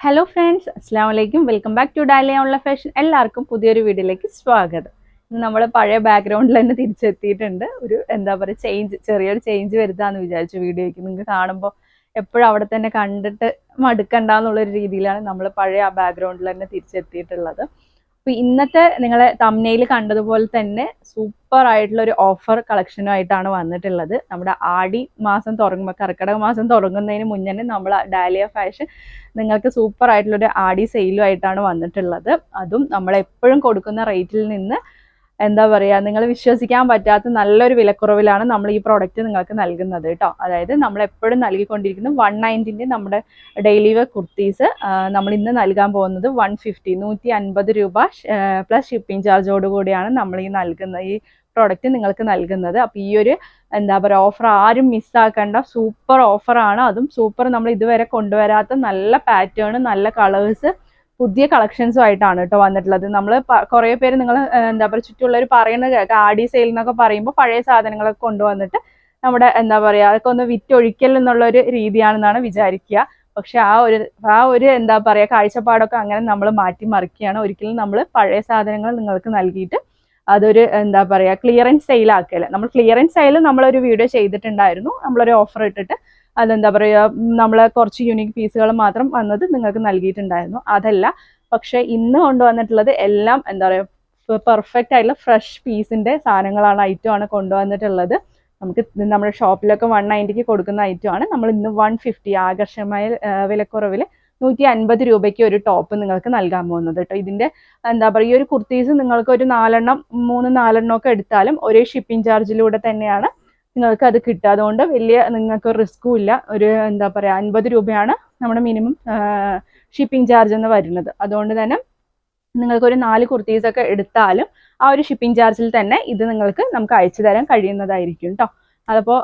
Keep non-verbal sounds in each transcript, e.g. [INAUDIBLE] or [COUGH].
Hello friends അസ്സാം വലൈക്കും welcome back to dahlia ഉള്ള ഫാഷൻ എല്ലാവർക്കും പുതിയൊരു വീഡിയോയിലേക്ക് സ്വാഗതം. ഇന്ന് നമ്മൾ പഴയ ബാക്ക്ഗ്രൗണ്ടിൽ തന്നെ തിരിച്ചെത്തിയിട്ടുണ്ട്. ഒരു എന്താ പറയുക ചേഞ്ച് ചെറിയൊരു ചേഞ്ച് വരുത്താന്ന് വിചാരിച്ചു വീഡിയോയ്ക്ക് നിങ്ങൾക്ക് കാണുമ്പോൾ എപ്പോഴും അവിടെ തന്നെ കണ്ടിട്ട് മടുക്കണ്ടെന്നുള്ളൊരു രീതിയിലാണ് നമ്മൾ പഴയ ആ ബാക്ക്ഗ്രൗണ്ടിൽ തന്നെ തിരിച്ചെത്തിയിട്ടുള്ളത്. അപ്പോൾ ഇന്നത്തെ നിങ്ങളെ തമ്മനയിൽ കണ്ടതുപോലെ തന്നെ സൂപ്പർ ആയിട്ടുള്ള ഒരു ഓഫർ കളക്ഷനുമായിട്ടാണ് വന്നിട്ടുള്ളത്. നമ്മുടെ ആടി മാസം തുടങ്ങുമ്പോൾ കർക്കിടക മാസം തുടങ്ങുന്നതിന് മുന്നേ നമ്മൾ ഡാലിയ ഫാഷൻ നിങ്ങൾക്ക് സൂപ്പർ ആയിട്ടുള്ള ഒരു ആടി സെയിലും ആയിട്ടാണ് വന്നിട്ടുള്ളത്. അതും നമ്മൾ എപ്പോഴും കൊടുക്കുന്ന റേറ്റിൽ നിന്ന് എന്താ പറയുക നിങ്ങൾ വിശ്വസിക്കാൻ പറ്റാത്ത നല്ലൊരു വിലക്കുറവിലാണ് നമ്മൾ ഈ പ്രോഡക്റ്റ് നിങ്ങൾക്ക് നൽകുന്നത് കേട്ടോ അതായത് നമ്മൾ എപ്പോഴും നൽകിക്കൊണ്ടിരിക്കുന്ന വൺ നയന്റിന്റെ നമ്മുടെ ഡെയിലി വെയർ കുർത്തീസ് നമ്മൾ ഇന്ന് നൽകാൻ പോകുന്നത് വൺ ഫിഫ്റ്റി നൂറ്റി അൻപത് രൂപ പ്ലസ് ഷിപ്പിംഗ് ചാർജോട് കൂടിയാണ് നമ്മൾ ഈ നൽകുന്ന ഈ പ്രോഡക്റ്റ് നിങ്ങൾക്ക് നൽകുന്നത്. അപ്പോൾ ഈ ഒരു എന്താ പറയുക ഓഫർ ആരും മിസ്സാക്കേണ്ട സൂപ്പർ ഓഫറാണ് അതും സൂപ്പർ നമ്മൾ ഇതുവരെ കൊണ്ടുവരാത്ത നല്ല പാറ്റേൺ നല്ല കളേഴ്സ് പുതിയ കളക്ഷൻസും ആയിട്ടാണ് കേട്ടോ വന്നിട്ടുള്ളത്. നമ്മൾ കുറേ പേര് നിങ്ങൾ എന്താ പറയുക ചുറ്റുമുള്ളവർ പറയുന്ന കേൾക്കാം ആടി സെയിൽ എന്നൊക്കെ പറയുമ്പോൾ പഴയ സാധനങ്ങളൊക്കെ കൊണ്ടുവന്നിട്ട് നമ്മുടെ എന്താ പറയുക അതൊക്കെ ഒന്ന് വിറ്റൊഴിക്കൽ എന്നുള്ള ഒരു രീതിയാണെന്നാണ് വിചാരിക്കുക പക്ഷെ ആ ഒരു ആ ഒരു എന്താ പറയുക കാഴ്ചപ്പാടൊക്കെ അങ്ങനെ നമ്മൾ മാറ്റി മറിക്കുകയാണ് ഒരിക്കലും നമ്മൾ പഴയ സാധനങ്ങൾ നിങ്ങൾക്ക് നൽകിയിട്ട് അതൊരു എന്താ പറയുക ക്ലിയറൻസ് സെയിൽ ആക്കൽ. നമ്മൾ ക്ലിയറൻസ് സെയിൽ നമ്മളൊരു വീഡിയോ ചെയ്തിട്ടുണ്ടായിരുന്നു. നമ്മളൊരു ഓഫർ ഇട്ടിട്ട് അതെന്താ പറയുക നമ്മളെ കുറച്ച് യുണീക്ക് പീസുകൾ മാത്രം വന്നത് നിങ്ങൾക്ക് നൽകിയിട്ടുണ്ടായിരുന്നു. അതല്ല പക്ഷെ ഇന്ന് കൊണ്ടുവന്നിട്ടുള്ളത് എല്ലാം എന്താ പറയുക പെർഫെക്റ്റ് ആയിട്ടുള്ള ഫ്രഷ് പീസിന്റെ സാധനങ്ങളാണ് ഐറ്റമാണ് കൊണ്ടുവന്നിട്ടുള്ളത്. നമുക്ക് നമ്മുടെ ഷോപ്പിലൊക്കെ വൺ നയന്റിക്ക് കൊടുക്കുന്ന ഐറ്റമാണ് നമ്മൾ ഇന്ന് വൺ ഫിഫ്റ്റി ആകർഷമായ വിലക്കുറവിൽ നൂറ്റി അൻപത് രൂപയ്ക്ക് ഒരു ടോപ്പ് നിങ്ങൾക്ക് നൽകാൻ പോകുന്നത് കേട്ടോ. ഇതിന്റെ എന്താ പറയുക ഈ ഒരു കുർത്തീസ് നിങ്ങൾക്ക് ഒരു നാലെണ്ണം മൂന്ന് നാലെണ്ണം ഒക്കെ എടുത്താലും ഒരേ ഷിപ്പിംഗ് ചാർജിലൂടെ തന്നെയാണ് നിങ്ങൾക്ക് അത് കിട്ടുക. അതുകൊണ്ട് വലിയ നിങ്ങൾക്ക് റിസ്ക്കും ഇല്ല. ഒരു എന്താ പറയുക അൻപത് രൂപയാണ് നമ്മുടെ മിനിമം ഷിപ്പിംഗ് ചാർജ് എന്ന് വരുന്നത്. അതുകൊണ്ട് തന്നെ നിങ്ങൾക്ക് ഒരു നാല് കുർത്തീസ് ഒക്കെ എടുത്താലും ആ ഒരു ഷിപ്പിംഗ് ചാർജിൽ തന്നെ ഇത് നിങ്ങൾക്ക് നമുക്ക് അയച്ചു തരാൻ കഴിയുന്നതായിരിക്കും കേട്ടോ അതപ്പോൾ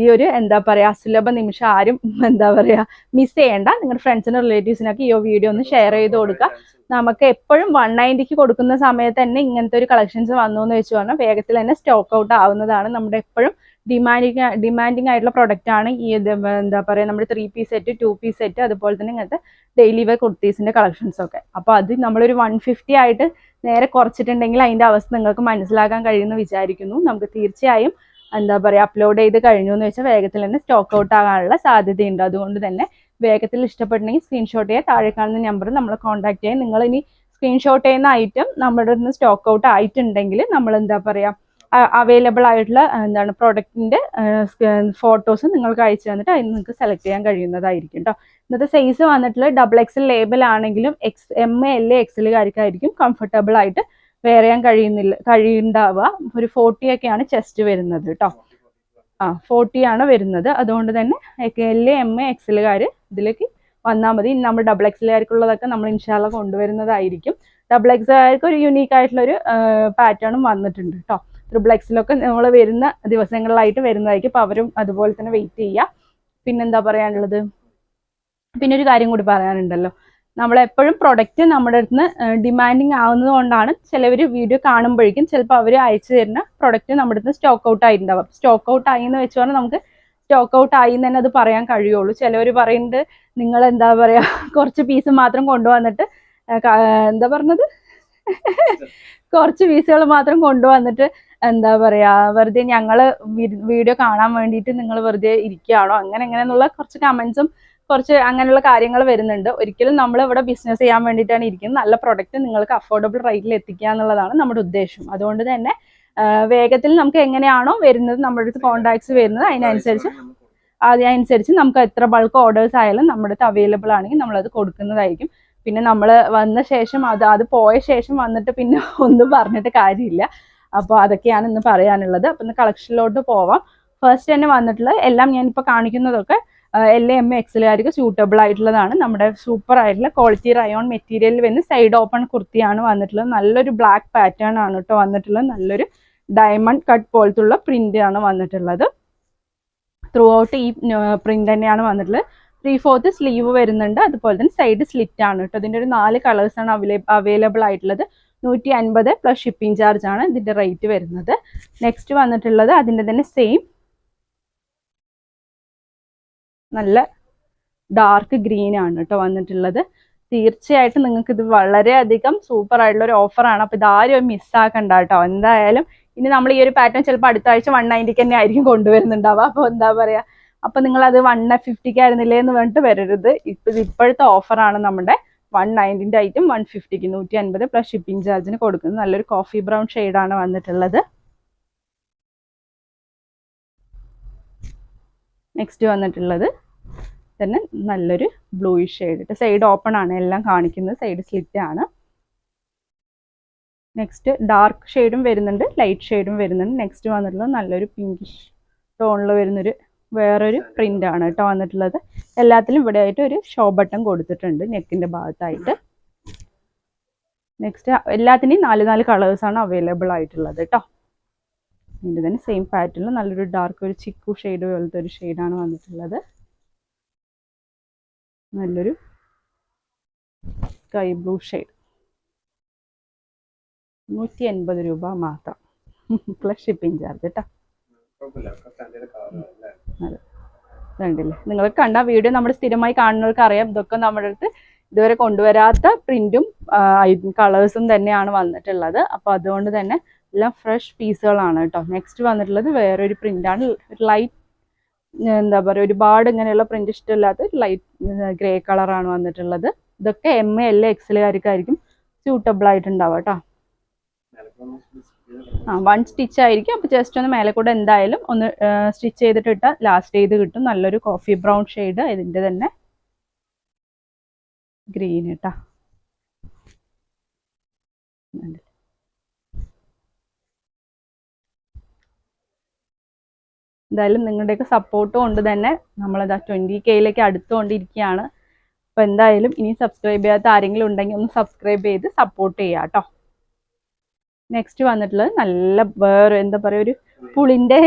ഈ ഒരു എന്താ പറയുക അസുലഭ നിമിഷം ആരും [LAUGHS] എന്താ പറയുക മിസ് ചെയ്യേണ്ട. നിങ്ങളുടെ ഫ്രണ്ട്സിനും റിലേറ്റീവ്സിനൊക്കെ ഈ വീഡിയോ ഒന്ന് ഷെയർ ചെയ്ത് കൊടുക്കുക. നമുക്ക് എപ്പോഴും വൺ നയന്റിക്ക് കൊടുക്കുന്ന സമയത്ത് തന്നെ ഇങ്ങനത്തെ ഒരു കളക്ഷൻസ് വന്നു എന്ന് വെച്ച് പറഞ്ഞാൽ വേഗത്തിൽ തന്നെ സ്റ്റോക്ക് ഔട്ട് ആവുന്നതാണ് നമ്മുടെ എപ്പോഴും ഡിമാൻഡിങ് ഡിമാൻഡിങ് ആയിട്ടുള്ള പ്രൊഡക്റ്റ് ആണ് ഈ എന്താ പറയുക നമ്മുടെ three piece set two piece set അതുപോലെ തന്നെ ഇങ്ങനത്തെ ഡെയിലി വെയർ കളക്ഷൻസ് ഒക്കെ. അപ്പോൾ അത് നമ്മളൊരു വൺ ഫിഫ്റ്റി ആയിട്ട് നേരെ കുറച്ചിട്ടുണ്ടെങ്കിൽ അതിന്റെ അവസ്ഥ നിങ്ങൾക്ക് മനസ്സിലാക്കാൻ കഴിയുമെന്ന് വിചാരിക്കുന്നു. നമുക്ക് തീർച്ചയായും എന്താ പറയുക അപ്ലോഡ് ചെയ്ത് കഴിഞ്ഞു എന്ന് വെച്ചാൽ വേഗത്തിൽ തന്നെ സ്റ്റോക്ക് ഔട്ട് ആകാനുള്ള സാധ്യതയുണ്ട്. അതുകൊണ്ട് തന്നെ വേഗത്തിൽ ഇഷ്ടപ്പെട്ടുണ്ടെങ്കിൽ സ്ക്രീൻഷോട്ട് ചെയ്യാൻ താഴെ കാണുന്ന നമ്പർ നമ്മൾ കോൺടാക്ട് ചെയ്യാൻ. നിങ്ങൾ ഇനി സ്ക്രീൻഷോട്ട് ചെയ്യുന്ന ഐറ്റം നമ്മുടെ നിന്ന് സ്റ്റോക്ക് ഔട്ട് ആയിട്ടുണ്ടെങ്കിൽ നമ്മൾ എന്താ പറയുക അവൈലബിൾ ആയിട്ടുള്ള എന്താണ് പ്രോഡക്റ്റിന്റെ ഫോട്ടോസ് നിങ്ങൾക്ക് അയച്ചു തന്നിട്ട് അതിന് നിങ്ങൾക്ക് സെലക്ട് ചെയ്യാൻ കഴിയുന്നതായിരിക്കും കേട്ടോ ഇന്നത്തെ സൈസ് വന്നിട്ടുള്ള ഡബിൾ എക്സൽ ലേബിൾ ആണെങ്കിലും എക്സ് എം എൽ എ എക്സലുകാർക്കായിരിക്കും കംഫർട്ടബിൾ ആയിട്ട് വേറെ ചെയ്യാൻ കഴിയുന്നില്ല കഴിയുണ്ടാവുക. ഒരു ഫോർട്ടി ഒക്കെയാണ് ചെസ്റ്റ് വരുന്നത് കേട്ടോ ആ ഫോർട്ടി ആണ് വരുന്നത്. അതുകൊണ്ട് തന്നെ എൽ എം എ എക്സലുകാർ ഇതിലേക്ക് വന്നാൽ മതി. നമ്മൾ ഡബിൾ എക്സലുകാർക്കുള്ളതൊക്കെ നമ്മൾ ഇൻഷാല്ല കൊണ്ടുവരുന്നതായിരിക്കും. ഡബിൾ എക്സലുകാർക്ക് ഒരു യുണീക്ക് ആയിട്ടുള്ളൊരു പാറ്റേണും വന്നിട്ടുണ്ട് കേട്ടോ എക്സിലൊക്കെ നമ്മൾ വരുന്ന ദിവസങ്ങളിലായിട്ട് വരുന്നതായിരിക്കും. അപ്പോൾ അവരും അതുപോലെ തന്നെ വെയിറ്റ് ചെയ്യുക. പിന്നെന്താ പറയാനുള്ളത്? പിന്നെ ഒരു കാര്യം കൂടി പറയാനുണ്ടല്ലോ. നമ്മളെപ്പോഴും പ്രൊഡക്റ്റ് നമ്മുടെ അടുത്ത് ഡിമാൻഡിങ് ആവുന്നത് കൊണ്ടാണ് ചിലവർ വീഡിയോ കാണുമ്പോഴേക്കും ചിലപ്പോൾ അവർ അയച്ചു തരുന്ന പ്രൊഡക്റ്റ് നമ്മുടെ അടുത്ത് സ്റ്റോക്ക് ഔട്ട് ആയിട്ടുണ്ടാവും. സ്റ്റോക്ക് ഔട്ട് ആയി എന്ന് വെച്ച് പറഞ്ഞാൽ നമുക്ക് സ്റ്റോക്ക് ഔട്ട് ആയി എന്ന് തന്നെ അത് പറയാൻ കഴിയുള്ളൂ. ചിലവർ പറയുന്നുണ്ട് നിങ്ങൾ എന്താ പറയുക കുറച്ച് പീസ് മാത്രം കൊണ്ടുവന്നിട്ട് എന്താ പറഞ്ഞത്? [LAUGHS] കുറച്ച് പീസുകൾ മാത്രം കൊണ്ടുവന്നിട്ട് എന്താ പറയാ വെറുതെ ഞങ്ങൾ വീഡിയോ കാണാൻ വേണ്ടിയിട്ട് നിങ്ങൾ വെറുതെ ഇരിക്കുകയാണോ? അങ്ങനെ എങ്ങനെ എന്നുള്ള കുറച്ച് കമന്റ്സും കുറച്ച് അങ്ങനെയുള്ള കാര്യങ്ങൾ വരുന്നുണ്ട്. ഒരിക്കലും നമ്മൾ ഇവിടെ ബിസിനസ് ചെയ്യാൻ വേണ്ടിയിട്ടാണ് ഇരിക്കുന്നത്. നല്ല പ്രൊഡക്റ്റ് നിങ്ങൾക്ക് അഫോർഡബിൾ റേറ്റിൽ എത്തിക്കുക എന്നുള്ളതാണ് നമ്മുടെ ഉദ്ദേശം. അതുകൊണ്ട് തന്നെ വേഗത്തിൽ നമുക്ക് എങ്ങനെയാണോ വരുന്നത് നമ്മുടെ അടുത്ത് കോണ്ടാക്ട്സ് വരുന്നത് അതിനനുസരിച്ച് അതിനനുസരിച്ച് നമുക്ക് എത്ര ബൾക്ക് ഓർഡേഴ്സ് ആയാലും നമ്മുടെ അടുത്ത് അവൈലബിൾ ആണെങ്കിൽ നമ്മളത് കൊടുക്കുന്നതായിരിക്കും. പിന്നെ നമ്മൾ വന്ന ശേഷം അത് അത് പോയ ശേഷം വന്നിട്ട് പിന്നെ [LAUGHS] ഒന്നും പറഞ്ഞിട്ട് കാര്യമില്ല. അപ്പോൾ അതൊക്കെയാണ് ഇന്ന് പറയാനുള്ളത്. അപ്പം ഇന്ന് കളക്ഷനിലോട്ട് പോവാം. ഫസ്റ്റ് തന്നെ വന്നിട്ടുള്ള എല്ലാം ഞാൻ ഞാനിപ്പോൾ കാണിക്കുന്നതൊക്കെ എൽ എം എക്സലുകാർക്ക് സൂട്ടബിൾ ആയിട്ടുള്ളതാണ്. നമ്മുടെ സൂപ്പർ ആയിട്ടുള്ള ക്വാളിറ്റി റയോൺ മെറ്റീരിയലിൽ വരുന്ന സൈഡ് ഓപ്പൺ കുർത്തിയാണ് വന്നിട്ടുള്ളത്. നല്ലൊരു ബ്ലാക്ക് പാറ്റേൺ ആണ് കേട്ടോ വന്നിട്ടുള്ളത്. നല്ലൊരു ഡയമണ്ട് കട്ട് പോലത്തുള്ള പ്രിന്റ് ആണ് വന്നിട്ടുള്ളത്. ത്രൂ ഔട്ട് ഈ പ്രിന്റ് തന്നെയാണ് വന്നിട്ടുള്ളത്. ത്രീ ഫോർത്ത് സ്ലീവ് വരുന്നുണ്ട്. അതുപോലെ തന്നെ സൈഡ് സ്ലിറ്റ് ആണ് കേട്ടോ ഇതിന്റെ ഒരു നാല് കളേഴ്സ് ആണ് അവൈലബിൾ ആയിട്ടുള്ളത്. നൂറ്റി അൻപത് പ്ലസ് ഷിപ്പിംഗ് ചാർജ് ആണ് ഇതിന്റെ റേറ്റ് വരുന്നത്. നെക്സ്റ്റ് വന്നിട്ടുള്ളത് അതിന്റെ തന്നെ സെയിം നല്ല ഡാർക്ക് ഗ്രീൻ ആണ് കേട്ടോ വന്നിട്ടുള്ളത്. തീർച്ചയായിട്ടും നിങ്ങൾക്ക് ഇത് വളരെയധികം സൂപ്പർ ആയിട്ടുള്ള ഒരു ഓഫറാണ് അപ്പോൾ ഇതാരും മിസ്സാക്കണ്ട കേട്ടോ എന്തായാലും ഇനി നമ്മൾ ഈ ഒരു പാറ്റേൺ ചിലപ്പോൾ അടുത്ത ആഴ്ച വൺ നയന്റിക്ക് തന്നെ ആയിരിക്കും കൊണ്ടുവരുന്നുണ്ടാവുക. അപ്പോൾ എന്താ പറയുക അപ്പോൾ നിങ്ങൾ അത് വൺ ഫിഫ്റ്റിക്ക് ആയിരുന്നില്ലേ എന്ന് പറഞ്ഞിട്ട് വരരുത്. ഇപ്പം ഇപ്പോഴത്തെ ഓഫറാണ് നമ്മുടെ വൺ നയന്റിന്റെ ഐറ്റം വൺ ഫിഫ്റ്റിക്ക് നൂറ്റി അൻപത് പ്ലസ് ഷിപ്പിംഗ് ചാർജിന് കൊടുക്കുന്നത്. നല്ലൊരു കോഫി ബ്രൗൺ ഷെയ്ഡാണ് വന്നിട്ടുള്ളത്. നെക്സ്റ്റ് വന്നിട്ടുള്ളത് തന്നെ നല്ലൊരു ബ്ലൂയിഷ് ഷെയ്ഡ് സൈഡ് ഓപ്പൺ ആണ് എല്ലാം കാണിക്കുന്നത്. സൈഡ് സ്ലിറ്റ് ആണ്. നെക്സ്റ്റ് ഡാർക്ക് ഷെയ്ഡും വരുന്നുണ്ട് ലൈറ്റ് ഷെയ്ഡും വരുന്നുണ്ട്. നെക്സ്റ്റ് വന്നിട്ടുള്ളത് നല്ലൊരു പിങ്കിഷ് ടോണിൽ വരുന്നൊരു വേറൊരു പ്രിന്റ് ആണ് കേട്ടോ വന്നിട്ടുള്ളത്. എല്ലാത്തിലും ഇവിടെ ആയിട്ട് ഒരു ഷോ ബട്ടൺ കൊടുത്തിട്ടുണ്ട് നെക്കിന്റെ ഭാഗത്തായിട്ട്. നെക്സ്റ്റ് എല്ലാത്തിനെയും നാല് നാല് കളേഴ്സ് ആണ് അവൈലബിൾ ആയിട്ടുള്ളത് കേട്ടോ. ഇതിന്റെ തന്നെ സെയിം പാറ്റേണിൽ നല്ലൊരു ഡാർക്ക് ഒരു ചിക്കു ഷെയ്ഡ് പോലത്തെ ഒരു ഷെയ്ഡാണ് വന്നിട്ടുള്ളത്. നല്ലൊരു സ്കൈ ബ്ലൂ ഷെയ്ഡ് നൂറ്റി എൺപത് രൂപ മാത്രം. പ്ലസ് ഷിപ്പിംഗ് ചാർജ് കേട്ടോ. കണ്ടില്ലേ? നിങ്ങൾ കണ്ട വീഡിയോ നമ്മൾ സ്ഥിരമായി കാണുന്നവർക്ക് അറിയാം ഇതൊക്കെ നമ്മുടെ അടുത്ത് ഇതുവരെ കൊണ്ടുവരാത്ത പ്രിന്റും കളേഴ്സും തന്നെയാണ് വന്നിട്ടുള്ളത്. അപ്പോൾ അതുകൊണ്ട് തന്നെ എല്ലാം ഫ്രഷ് പീസുകളാണ് കേട്ടോ. നെക്സ്റ്റ് വന്നിട്ടുള്ളത് വേറൊരു പ്രിന്റാണ്. ലൈറ്റ് എന്താ പറയുക ഒരുപാട് ഇങ്ങനെയുള്ള പ്രിന്റ് ഇഷ്ടമില്ലാത്ത ലൈറ്റ് ഗ്രേ കളറാണ് വന്നിട്ടുള്ളത്. ഇതൊക്കെ എം എ എൽ എക്സലുകാർക്കായിരിക്കും സ്യൂട്ടബിൾ ആയിട്ടുണ്ടാവുക കേട്ടോ. ആ വൺ സ്റ്റിച്ച് ആയിരിക്കും. അപ്പോൾ ജസ്റ്റ് ഒന്ന് മേലെ കൂടെ എന്തായാലും ഒന്ന് സ്റ്റിച്ച് ചെയ്തിട്ട് ഇട്ടാൽ ലാസ്റ്റ് ചെയ്ത് കിട്ടും. നല്ലൊരു കോഫി ബ്രൗൺ ഷെയ്ഡ് ഇതിന്റെ തന്നെ ഗ്രീൻ കേട്ടാ എന്തായാലും നിങ്ങളുടെയൊക്കെ സപ്പോർട്ട് കൊണ്ട് തന്നെ നമ്മളത് ട്വന്റി കെയിലേക്ക് അടുത്തുകൊണ്ടിരിക്കുകയാണ് അപ്പോൾ എന്തായാലും ഇനി സബ്സ്ക്രൈബ് ചെയ്യാത്ത ആരെങ്കിലും ഉണ്ടെങ്കിൽ ഒന്ന് സബ്സ്ക്രൈബ് ചെയ്ത് സപ്പോർട്ട് ചെയ്യാം കേട്ടോ നെക്സ്റ്റ് വന്നിട്ടുള്ളത് നല്ല വേറെ എന്താ പറയുക ഒരു പുളിന്റെ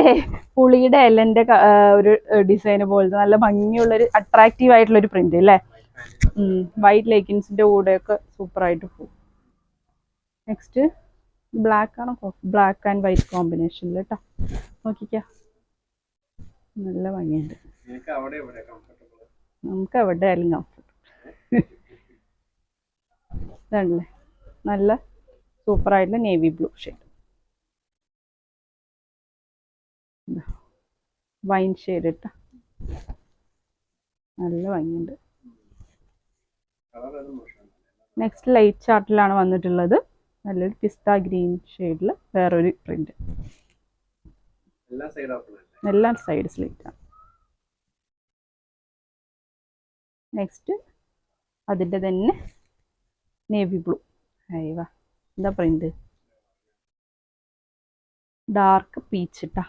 പുളിയുടെ എല്ലന്റെ ഒരു ഡിസൈൻ പോലത്തെ നല്ല ഭംഗിയുള്ളൊരു അട്രാക്റ്റീവ് ആയിട്ടുള്ളൊരു പ്രിന്റ് അല്ലേ? വൈറ്റ് ലേക്കിൻസിന്റെ കൂടെയൊക്കെ സൂപ്പറായിട്ട് പോകും നെക്സ്റ്റ് ബ്ലാക്ക് ആണ്? ബ്ലാക്ക് ആൻഡ് വൈറ്റ് കോമ്പിനേഷനിൽ കേട്ടോ നോക്കിക്ക. നല്ല ഭംഗിയുണ്ട്. നമുക്ക് എവിടെ ആയാലും കംഫർട്ടബിൾ [LAUGHS] ഇതാണല്ലേ? നല്ല സൂപ്പറായിട്ടുള്ള navy blue shade. Wine shade ഇട്ട. നല്ല ഭംഗിയുണ്ട്. നെക്സ്റ്റ് ലൈറ്റ് ചാർട്ടിലാണ് വന്നിട്ടുള്ളത്. നല്ലൊരു പിസ്ത ഗ്രീൻ ഷെയ്ഡിൽ വേറൊരു പ്രിന്റ് എല്ലാ സൈഡ് സ്ലൈറ്റ് ആണ്. നെക്സ്റ്റ് അതിന്റെ തന്നെ നേവി ബ്ലൂ. അയവ എന്താ പ്രിന്റ് ഡാർക്ക് പീച്ച് ഇട്ടാ.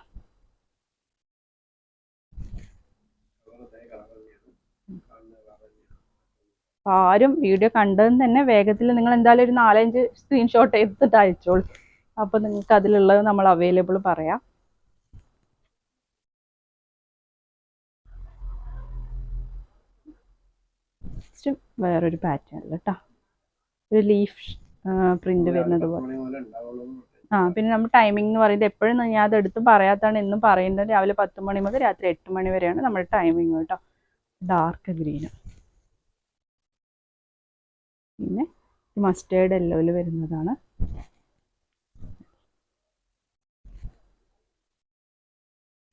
ആരും വീഡിയോ കണ്ടതെന്ന് തന്നെ വേഗത്തിൽ നിങ്ങൾ എന്തായാലും ഒരു നാലഞ്ച് സ്ക്രീൻഷോട്ട് എടുത്തിട്ട് അയച്ചോളൂ. അപ്പോൾ നിങ്ങൾക്ക് അതിലുള്ളത് നമ്മൾ അവൈലബിൾ പറയാം. വേറൊരു പാറ്റേണിൽ കേട്ടോ ഒരു ലീഫ് പ്രിന്റ് വരുന്നത് പോലെ. ആ പിന്നെ നമ്മൾ ടൈമിംഗ് എന്ന് പറയുന്നത് എപ്പോഴും ഞാൻ അത് എടുത്ത് പറയാത്താണ് എന്നും പറയുന്നത് രാവിലെ പത്ത് മണി മുതൽ രാത്രി എട്ട് മണി വരെയാണ് നമ്മുടെ ടൈമിംഗ് കേട്ടോ. ഡാർക്ക് ഗ്രീൻ പിന്നെ മസ്റ്റേർഡ് യെല്ലോയിൽ വരുന്നതാണ്.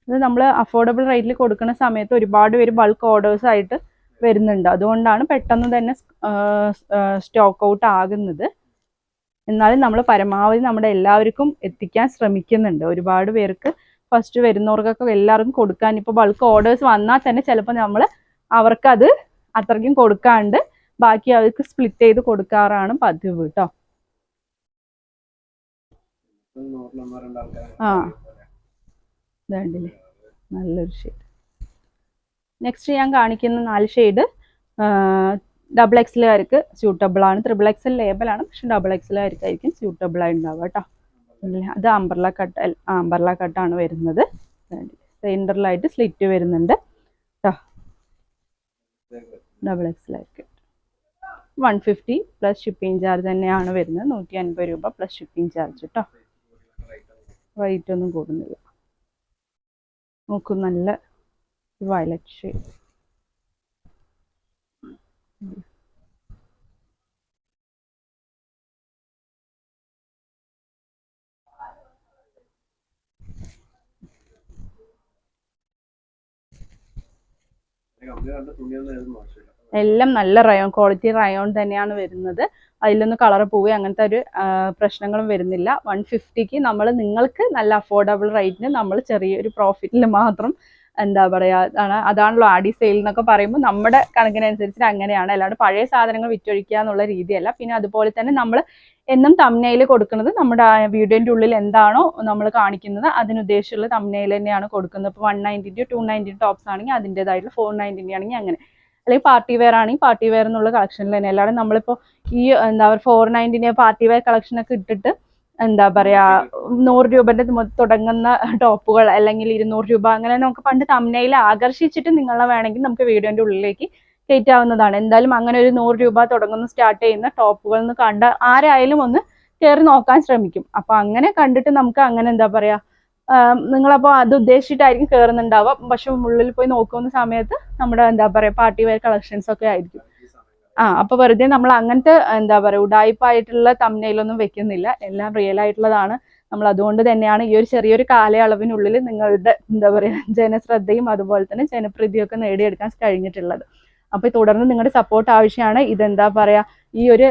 ഇത് നമ്മൾ അഫോർഡബിൾ റേറ്റിൽ കൊടുക്കുന്ന സമയത്ത് ഒരുപാട് പേര് ബൾക്ക് ഓർഡേഴ്സ് ആയിട്ട് വരുന്നുണ്ട്. അതുകൊണ്ടാണ് പെട്ടെന്ന് തന്നെ സ്റ്റോക്ക് ഔട്ട് ആകുന്നത്. എന്നാലും നമ്മൾ പരമാവധി നമ്മുടെ എല്ലാവർക്കും എത്തിക്കാൻ ശ്രമിക്കുന്നുണ്ട്. ഒരുപാട് പേർക്ക് ഫസ്റ്റ് വരുന്നവർക്കൊക്കെ എല്ലാവർക്കും കൊടുക്കാൻ ഇപ്പോൾ ബൾക്ക് ഓർഡേഴ്സ് വന്നാൽ തന്നെ ചിലപ്പോൾ നമ്മൾ അവർക്കത് അത്രയ്ക്കും കൊടുക്കാണ്ട് ബാക്കി അവർക്ക് സ്പ്ലിറ്റ് ചെയ്ത് കൊടുക്കാറാണ് പതിവ് കേട്ടോ ആ. നല്ലൊരു ഷെയ്ഡ് നെക്സ്റ്റ് ഞാൻ കാണിക്കുന്ന നാല് ഷെയ്ഡ് ഡബിൾ എക്സിലുകാർക്ക് സ്യൂട്ടബിൾ ആണ്. ത്രിബിൾ ലേബൽ ആണ്. പക്ഷെ ഡബിൾ എക്സിലുകാർക്കായിരിക്കും സ്യൂട്ടബിൾ ആയി ഉണ്ടാവുക കേട്ടോ. അത് അമ്പർല കട്ട് അമ്പർല കട്ടാണ് വരുന്നത്. സെന്ററിലായിട്ട് സ്ലിറ്റ് വരുന്നുണ്ട്. കേട്ടോ double X one fifty plus shipping charge തന്നെയാണ് വരുന്നത്. നൂറ്റി അൻപത് രൂപ പ്ലസ് ഷിപ്പിംഗ് ചാർജ് കേട്ടോ റേറ്റ് ഒന്നും കൂടുന്നില്ല. നോക്കും നല്ല വയലറ്റ് ഷെയ്ഡ് എല്ലാം നല്ല റയോൺ ക്വാളിറ്റി റയോൺ തന്നെയാണ് വരുന്നത്. അതിലൊന്നും കളർ പോവുകയും അങ്ങനത്തെ ഒരു പ്രശ്നങ്ങളും വരുന്നില്ല. വൺ ഫിഫ്റ്റിക്ക് നമ്മൾ നിങ്ങൾക്ക് നല്ല അഫോർഡബിൾ റേറ്റിന് നമ്മൾ ചെറിയൊരു പ്രോഫിറ്റിൽ മാത്രം എന്താ അതാണ് അതാണല്ലോ ആഡി സെയിൽ എന്നൊക്കെ പറയുമ്പോൾ നമ്മുടെ കണക്കിനനുസരിച്ച് അങ്ങനെയാണ്. അല്ലാണ്ട് പഴയ സാധനങ്ങൾ വിറ്റൊഴിക്കുക എന്നുള്ള രീതിയല്ല. പിന്നെ അതുപോലെ തന്നെ നമ്മൾ എന്നും തമ്നയിൽ കൊടുക്കുന്നത് നമ്മുടെ വീഡിയോന്റെ ഉള്ളിൽ എന്താണോ നമ്മൾ കാണിക്കുന്നത് അതിനുദ്ദേശിച്ചുള്ള തമ്നയിൽ തന്നെയാണ് കൊടുക്കുന്നത്. ഇപ്പോൾ വൺ നയന്റിന്റെ ടു നയന്റിന്റെ ടോപ്സ് ആണെങ്കിൽ അതിന്റെതായിട്ടുള്ള ഫോർ നയന്റിന്റെ ആണെങ്കിൽ അങ്ങനെ. അല്ലെങ്കിൽ പാർട്ടി വെയർ ആണെങ്കിൽ പാർട്ടി വെയർ എന്നുള്ള കളക്ഷനിൽ തന്നെ. അല്ലാതെ നമ്മളിപ്പോൾ ഈ എന്താ പറയുക ഫോർ നയന്റിന്റെ പാർട്ടി വെയർ കളക്ഷനൊക്കെ ഇട്ടിട്ട് എന്താ പറയാ നൂറ് രൂപന്റെ തുടങ്ങുന്ന ടോപ്പുകൾ അല്ലെങ്കിൽ ഇരുന്നൂറ് രൂപ അങ്ങനെ നമുക്ക് പണ്ട് തമ്മനയിൽ ആകർഷിച്ചിട്ട് നിങ്ങളെ വേണമെങ്കിൽ നമുക്ക് വീഡിയോന്റെ ഉള്ളിലേക്ക് കയറ്റാവുന്നതാണ്. എന്തായാലും അങ്ങനെ ഒരു നൂറ് രൂപ തുടങ്ങുന്ന സ്റ്റാർട്ട് ചെയ്യുന്ന ടോപ്പുകൾ എന്ന് കണ്ട ആരായാലും ഒന്ന് കയറി നോക്കാൻ ശ്രമിക്കും. അപ്പൊ അങ്ങനെ കണ്ടിട്ട് നമുക്ക് അങ്ങനെ എന്താ പറയാ നിങ്ങളപ്പോ നിങ്ങളപ്പോൾ അത് ഉദ്ദേശിച്ചിട്ടായിരിക്കും കയറുന്നുണ്ടാവുക പക്ഷെ ഉള്ളിൽ പോയി നോക്കുന്ന സമയത്ത് നമ്മുടെ എന്താ പറയാ പാർട്ടി വെയർ കളക്ഷൻസ് ഒക്കെ ആയിരിക്കും. ആ അപ്പൊ വെറുതെ നമ്മൾ അങ്ങനത്തെ എന്താ പറയുക ഉടായ്പായിട്ടുള്ള തമ്മനയിലൊന്നും വെക്കുന്നില്ല. എല്ലാം റിയൽ ആയിട്ടുള്ളതാണ്. നമ്മൾ അതുകൊണ്ട് തന്നെയാണ് ഈ ഒരു ചെറിയൊരു കാലയളവിനുള്ളിൽ നിങ്ങളുടെ എന്താ പറയുക ജനശ്രദ്ധയും അതുപോലെ തന്നെ ജനപ്രീതിയൊക്കെ നേടിയെടുക്കാൻ കഴിഞ്ഞിട്ടുള്ളത്. അപ്പൊ തുടർന്ന് നിങ്ങളുടെ സപ്പോർട്ട് ആവശ്യമാണ്. ഇതെന്താ പറയാ ഈ ഒരു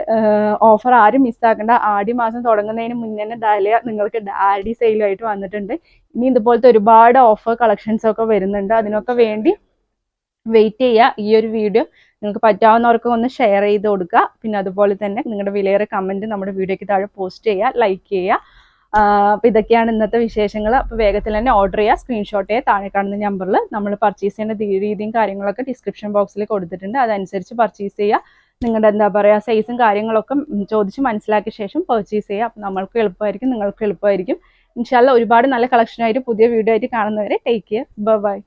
ഓഫർ ആരും മിസ്സാക്കേണ്ട ആടി മാസം തുടങ്ങുന്നതിന് മുന്നേ തന്നെ ഡാലിയ നിങ്ങൾക്ക് ഡാഡി സെയിലായിട്ട് വന്നിട്ടുണ്ട്. ഇനി ഇതുപോലത്തെ ഒരുപാട് ഓഫർ കളക്ഷൻസ് ഒക്കെ വരുന്നുണ്ട്. അതിനൊക്കെ വേണ്ടി വെയിറ്റ് ചെയ്യുക. ഈ ഒരു വീഡിയോ നിങ്ങൾക്ക് പറ്റാവുന്നവർക്ക് ഒന്ന് ഷെയർ ചെയ്ത് കൊടുക്കുക. പിന്നെ അതുപോലെ തന്നെ നിങ്ങളുടെ വിലയേറെ കമന്റ് നമ്മുടെ വീഡിയോയ്ക്ക് താഴെ പോസ്റ്റ് ചെയ്യുക ലൈക്ക് ചെയ്യുക. അപ്പോൾ ഇതൊക്കെയാണ് ഇന്നത്തെ വിശേഷങ്ങൾ അപ്പോൾ വേഗത്തിൽ തന്നെ ഓർഡർ ചെയ്യുക. സ്ക്രീൻഷോട്ട് ചെയ്യുക താഴെ കാണുന്ന നമ്പറിൽ നമ്മൾ പർച്ചേസ് ചെയ്യേണ്ട രീതിയും കാര്യങ്ങളൊക്കെ ഡിസ്ക്രിപ്ഷൻ ബോക്സിൽ കൊടുത്തിട്ടുണ്ട്. അതനുസരിച്ച് പർച്ചേസ് ചെയ്യുക. നിങ്ങളുടെ എന്താ പറയുക സൈസും കാര്യങ്ങളൊക്കെ ചോദിച്ച് മനസ്സിലാക്കിയ ശേഷം പർച്ചേസ് ചെയ്യുക. അപ്പോൾ നമ്മൾക്ക് എളുപ്പമായിരിക്കും നിങ്ങൾക്ക് എളുപ്പമായിരിക്കും. ഇൻഷാല്ല ഒരുപാട് നല്ല കളക്ഷനായിട്ട് പുതിയ വീഡിയോ ആയിട്ട് കാണുന്നവരെ ടേക്ക് കെയർ ബൈ